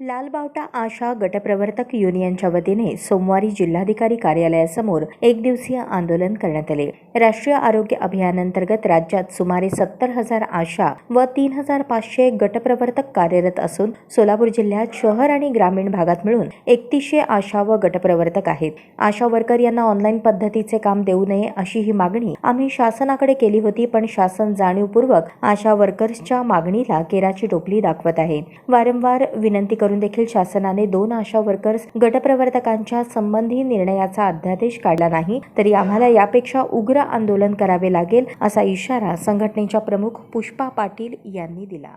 लालबावटा आशा गटप्रवर्तक युनियनच्या वतीने सोमवारी जिल्हाधिकारी कार्यालयासमोर एक दिवसीय आंदोलन करण्यात आले. राष्ट्रीय आरोग्य अभियानांतर्गत राज्यात सुमारे सत्तर हजार आशा व तीन हजार पाचशे गटप्रवर्तक कार्यरत असून सोलापूर जिल्ह्यात शहर आणि ग्रामीण भागात मिळून एकतीसशे आशा व गटप्रवर्तक आहेत. आशा वर्कर यांना ऑनलाईन पद्धतीचे काम देऊ नये अशी ही मागणी आम्ही शासनाकडे केली होती पण शासन जाणीवपूर्वक आशा वर्कर्सच्या मागणीला केराची टोपली दाखवत आहे. वारंवार विनंती करून देखील शासनाने दोन आशा वर्कर्स गटप्रवर्तकांच्या संबंधी निर्णयाचा अध्यादेश काढला नाही तरी आम्हाला यापेक्षा उग्र आंदोलन करावे लागेल असा इशारा संघटनेच्या प्रमुख पुष्पा पाटील यांनी दिला.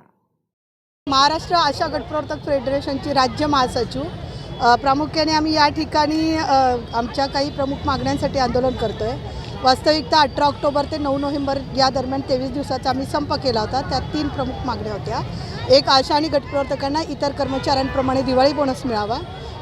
महाराष्ट्र आशा गटप्रवर्तक फेडरेशनची राज्य महासचिव प्रामुख्याने आम्ही या ठिकाणी आमच्या काही प्रमुख मागण्यांसाठी आंदोलन करतो आहे वास्तविकता अठरा ऑक्टोबर ते नऊ नोव्हेंबर या दरम्यान तेवीस दिवसाचा आम्ही संप केला होता. त्यात तीन प्रमुख मागण्या होत्या. एक आशा आणि गटप्रवर्तकांना इतर कर्मचाऱ्यांप्रमाणे दिवाळी बोनस मिळावा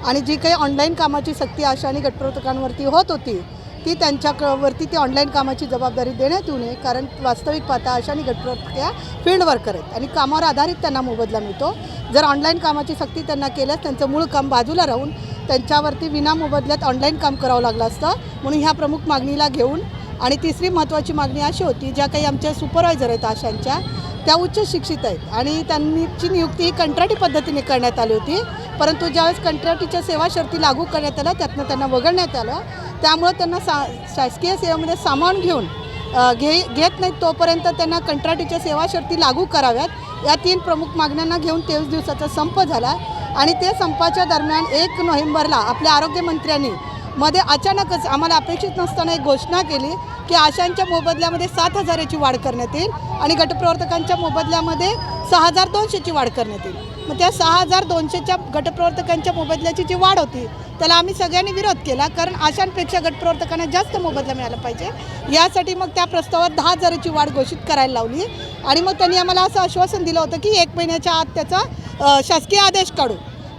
आणि जी काही ऑनलाईन कामाची सक्ती आशा आणि गटप्रवर्तकांवरती होत होती ती त्यांच्यावरती वरती ती ऑनलाईन कामाची जबाबदारी देण्यात येऊ नये कारण वास्तविक पाहता अशा आणि गटप्रवर्तक्या फील्ड वर्कर आहेत आणि कामावर आधारित त्यांना मोबदला मिळतो. जर ऑनलाईन कामाची सक्ती त्यांना केल्यास त्यांचं मूळ काम बाजूला राहून त्यांच्यावरती विना मोबदल्यात ऑनलाईन काम करावं लागलं असतं. म्हणून ह्या प्रमुख मागणीला घेऊन आणि तिसरी महत्त्वाची मागणी अशी होती ज्या काही आमच्या सुपरवायझर आहेत आशांच्या त्या उच्च शिक्षित आहेत. आणि त्यांची नियुक्ती ही कंत्राटी पद्धतीने करण्यात आली होती. परंतु ज्यावेळेस कंत्राटीच्या सेवा शर्ती लागू करण्यात आल्या त्यातनं त्यांना वगळण्यात आलं. त्यामुळं त्यांना सा शासकीय सेवेमध्ये सामावून घेऊन घे घेत नाहीत तोपर्यंत त्यांना कंत्राटीच्या सेवा शर्ती लागू कराव्यात. या तीन प्रमुख मागण्यांना घेऊन तेवीस दिवसाचा संप झाला. आणि ते संपाच्या दरम्यान एक नोव्हेंबरला आपल्या आरोग्यमंत्र्यांनी मध्ये अचानकच आम्हाला अपेक्षित नसताना एक घोषणा केली की आशांच्या मोबदल्यामध्ये सात हजाराची वाढ करण्यात येईल आणि गटप्रवर्तकांच्या मोबदल्यामध्ये सहा हजार दोनशेची वाढ करण्यात येईल. मग त्या सहा हजार दोनशेच्या गटप्रवर्तकांच्या मोबदल्याची जी वाढ होती त्याला आम्ही सगळ्यांनी विरोध केला कारण आशांपेक्षा गटप्रवर्तकांना जास्त मोबदला मिळाला पाहिजे. यासाठी मग त्या प्रस्तावात दहा हजाराची वाढ घोषित करायला लावली आणि मग त्यांनी आम्हाला असं आश्वासन दिलं होतं की एक महिन्याच्या आत त्याचा शासकीय आदेश काढू.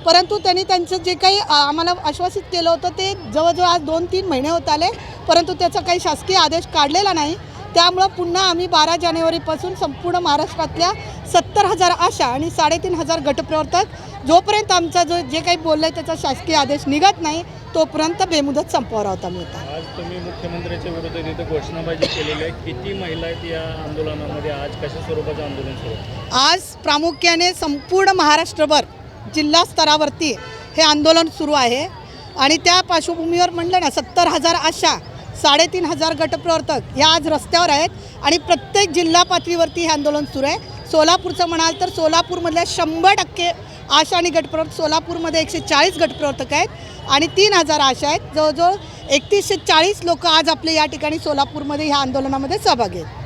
परंतु त्यांनी त्यांचं जे काही आम्हाला आश्वासित केलं होतं ते जवळजवळ आज दोन तीन महिने होत आले. परंतु त्याचा काही शासकीय आदेश काढलेला नाही. त्यामुळं पुन्हा आम्ही बारा जानेवारीपासून संपूर्ण महाराष्ट्रातल्या सत्तर हजार आशा आणि साडेतीन हजार गटप्रवर्तक जोपर्यंत आमचा जो जे काही बोललं आहे त्याचा शासकीय आदेश निघत नाही तोपर्यंत बेमुदत संपावर आहोत आम्ही आज तुम्ही मुख्यमंत्र्यांच्या विरोधात इथं घोषणाबाजी केलेली आहे. किती महिला आहेत या आंदोलनामध्ये? आज कशा स्वरूपाचं आंदोलन सुरू? आज प्रामुख्याने संपूर्ण महाराष्ट्रभर जिल्हा स्तरावरती हे आंदोलन सुरू आहे. आणि त्या पार्श्वभूमीवर म्हणलं ना सत्तर हजार आशा साडेतीन हजार गटप्रवर्तक या आज रस्त्यावर आहेत आणि प्रत्येक जिल्हा पातळीवरती हे आंदोलन सुरू आहे. सोलापूरचं म्हणाल तर सोलापूरमधल्या शंभर टक्के आशा आणि गटप्रवर्तक सोलापूरमध्ये एकशे चाळीस गटप्रवर्तक आहेत आणि तीन हजार आशा आहेत. जवळजवळ एकतीसशे चाळीस लोक आज आपले या ठिकाणी सोलापूरमध्ये ह्या आंदोलनामध्ये सहभागी आहेत.